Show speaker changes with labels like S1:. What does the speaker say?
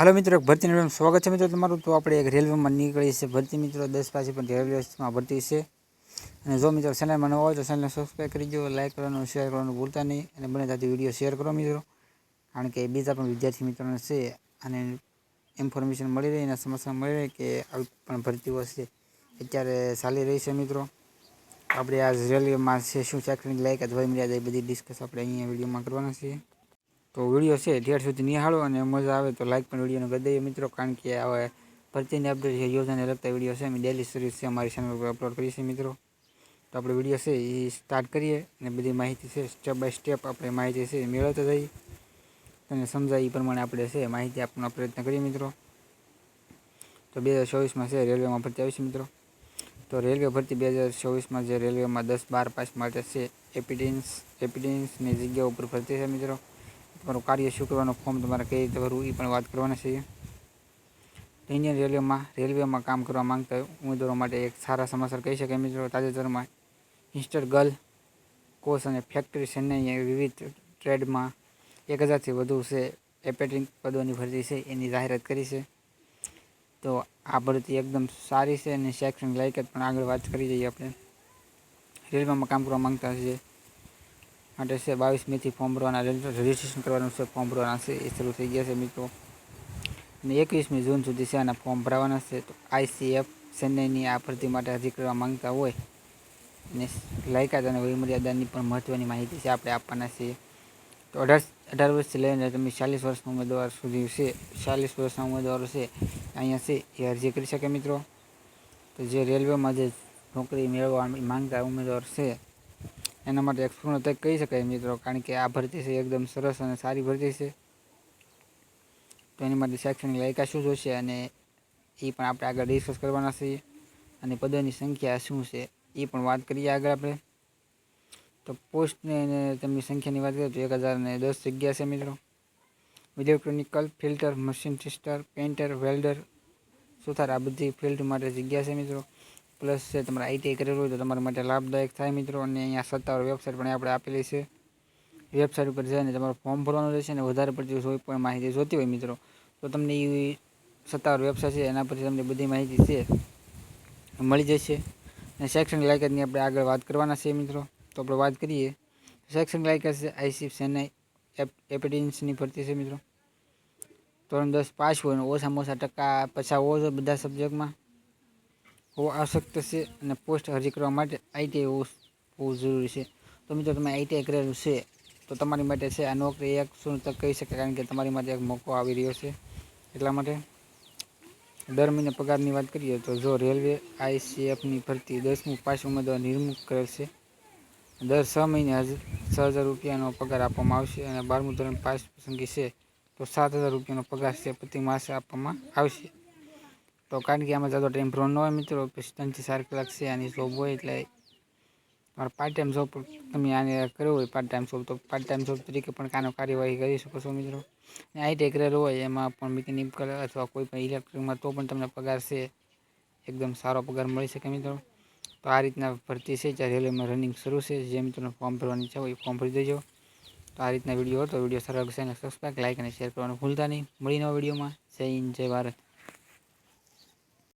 S1: હાલો મિત્રો, એક ભરતી રેલવેમાં સ્વાગત છે મિત્રો તમારું. તો આપણે એક રેલવેમાં નીકળી છે ભરતી મિત્રો. દસ પાસે પણ રેલવેમાં ભરતી છે. અને જો મિત્રો ચેનલમાં નવા હોય તો ચેનલને સબસ્ક્રાઈબ કરી દો લાઈક કરવાનું શેર કરવાનું ભૂલતા નહીં. અને બને ત્યાંથી વીડિયો શેર કરો મિત્રો. કારણ કે બીજા પણ વિદ્યાર્થી મિત્રોને છે અને ઇન્ફોર્મેશન મળી રહી અને સમસ્યા મળી રહી કે આવી પણ ભરતીઓ છે. અત્યારે ચાલી રહી છે મિત્રો. આપણે આ રેલવેમાં છે, શું ચાકરીની લાયકાત હોય મર્યાદા, એ બધી ડિસ્કસ આપણે અહીંયા વિડીયોમાં કરવાના છીએ. તો વીડિયો છે ત્યાર સુધી નિહાળો અને મજા આવે તો લાઈક પણ વિડીયોને કરી મિત્રો, કારણ કે હવે ભરતીની અપડેટ છે યોજનાને લગતા વીડિયો છે, અમે ડેલી સિરીઝ છે, અમારી ચેનલ પર અપલોડ કરીએ છીએ મિત્રો. તો આપણે વીડિયો છે એ સ્ટાર્ટ કરીએ અને બધી માહિતી છે સ્ટેપ બાય સ્ટેપ આપણે માહિતી છે મેળવતા જઈએ. અને સમજાય એ પ્રમાણે આપણે છે, માહિતી આપવાનો પ્રયત્ન કરીએ મિત્રો. તો બે હજાર ચોવીસમાં છે, રેલવેમાં ભરતી આવી મિત્રો. તો રેલવે ભરતી બે હજાર ચોવીસમાં જે રેલવેમાં દસ, બાર પાસ માટે છે એપિડન્સ એપિડન્સની જગ્યા ઉપર ભરતી છે મિત્રો. તમારું કાર્ય શું કરવાનું ફોર્મ તમારે કઈ રીતે ભરવું એ પણ વાત કરવાના છે ઇન્ડિયન રેલવેમાં રેલવેમાં કામ કરવા માંગતા ઉમેદવારો માટે એક સારા સમાચાર કહી શકાય મિત્રો. તાજેતરમાં ઇન્સ્ટર ગર્લ કોર્સ અને ફેક્ટરી ચેન્નઈએ વિવિધ ટ્રેડમાં એક હજારથી વધુ છે એપેટિંગ પદોની ભરતી છે, એની જાહેરાત કરી છે. તો આ ભરતી એકદમ સારી છે અને શૈક્ષણિક લાયકાત પણ આગળ વાત કરી જઈએ આપણે. રેલવેમાં કામ કરવા માંગતા છીએ. માટે છે બાવીસ મેથી ફોર્મ ભરવાના રજિસ્ટ્રેશન કરવાનું છે ફોર્મ ભરવાના છે એ શરૂ થઈ ગયા છે મિત્રો અને એકવીસમી જૂન સુધી છે આના ફોર્મ ભરાવાના છે તો આઈસીએફ ચેન્નઈની આ ભરતી માટે અરજી કરવા માંગતા હોય અને લાયકાત અને વયમર્યાદાની પણ મહત્ત્વની માહિતી છે આપણે આપવાના છીએ તો અઢાર અઢાર વર્ષથી લઈને તમે ચાલીસ વર્ષના ઉમેદવાર સુધી છે ચાલીસ વર્ષના ઉમેદવારો છે અહીંયા છે એ અરજી કરી શકે મિત્રો તો જે રેલવેમાં જે નોકરી મેળવવા માંગતા ઉમેદવાર છે એના માટે એક પૂર્ણ તક કહી શકાય મિત્રો, કારણ કે આ ભરતી છે એકદમ સરસ અને સારી ભરતી છે. તો એની માટે શૈક્ષણિક લાયકા શું જોશે અને એ પણ આપણે આગળ ડિસ્કસ કરવાના છીએ. અને પદોની સંખ્યા શું છે એ પણ વાત કરીએ આગળ આપણે. તો પોસ્ટને અને તેમની સંખ્યાની વાત કરીએ તો એક હજાર ને દસ જગ્યા છે મિત્રો. Electrical fitter machinist painter welder સુથાર આ બધી ફિલ્ડ માટે જગ્યા છે મિત્રો. પ્લસ છે તમારે આઈટીઆઈ કરેલું હોય તો તમારા માટે લાભદાયક થાય મિત્રો. અને અહીંયા સત્તાવાર વેબસાઇટ પણ આપણે આપેલી છે. વેબસાઇટ ઉપર જઈને તમારું ફોર્મ ભરવાનું રહેશે અને વધારે પડતી કોઈ પણ માહિતી જોતી હોય મિત્રો. તો તમને એ સત્તાવાર વેબસાઇટ છે, એના પરથી તમને બધી માહિતી છે, મળી જશે. અને શૈક્ષણિક લાયકાતની આપણે આગળ વાત કરવાના છે મિત્રો. તો આપણે વાત કરીએ. શૈક્ષણિક લાયકાત છે આઈસી ચેન્નઈ એપિડન્સની ભરતી છે મિત્રો. ધોરણ દસ પાસ હોય ઓછામાં ઓછા ટકા પછા હોવો જોઈએ બધા સબ્જેક્ટમાં. હોવો આવશ્યક છે અને પોસ્ટ અરજી કરવા માટે આઈટીઆઈ હોવું જરૂરી છે. તો મિત્રો, તમે આઈટીઆઈ કરેલું છે, તો તમારી માટે છે આ નોકરી એક શું તક કહી શકાય કારણ કે તમારી માટે એક મોકો આવી રહ્યો છે. એટલા માટે દર મહિને પગારની વાત કરીએ તો જો રેલવે આઈસીએફની ભરતી દસમું પાસ ઉમેદવાર નિર્મુખ કરેલ છે. દર છ મહિને છ હજાર રૂપિયાનો પગાર આપવામાં આવશે અને બારમું ધોરણ પાસ પસંદગી છે, તો સાત હજાર રૂપિયાનો પગાર છે, પ્રતિ માસે આપવામાં આવશે. તો કારણ કે આમાં જતો ટાઈમ ભરવાનો ન હોય મિત્રો, પછી ત્રણથી ચાર કલાક છે આની જોબ હોય એટલે તમારે પાર્ટ ટાઈમ જોબ તમે આને કર્યો હોય પાર્ટ ટાઈમ જોબ તો પાર્ટ ટાઈમ જોબ તરીકે પણ કાનો કાર્યવાહી કરી શકો છો મિત્રો. અને આઈટી કરેલો હોય, એમાં પણ મિકેનિકલ અથવા કોઈ પણ ઇલેક્ટ્રિકમાં તો પણ તમને પગાર છે, એકદમ સારો પગાર મળી શકે મિત્રો. તો આ રીતના ભરતી છે જ્યાં રેલવેમાં રનિંગ શરૂ છે, જે મિત્રોને ફોર્મ ભરવાની ઈચ્છા હોય ફોર્મ ભરી દેજો. તો આ રીતના વીડિયો હતો વીડિયો સારો લાગશે અને સબસ્ક્રાઈબ લાઈક અને શેર કરવાનું ભૂલતા નહીં. મળીને વિડીયોમાં જય હિન્દ, જય ભારત.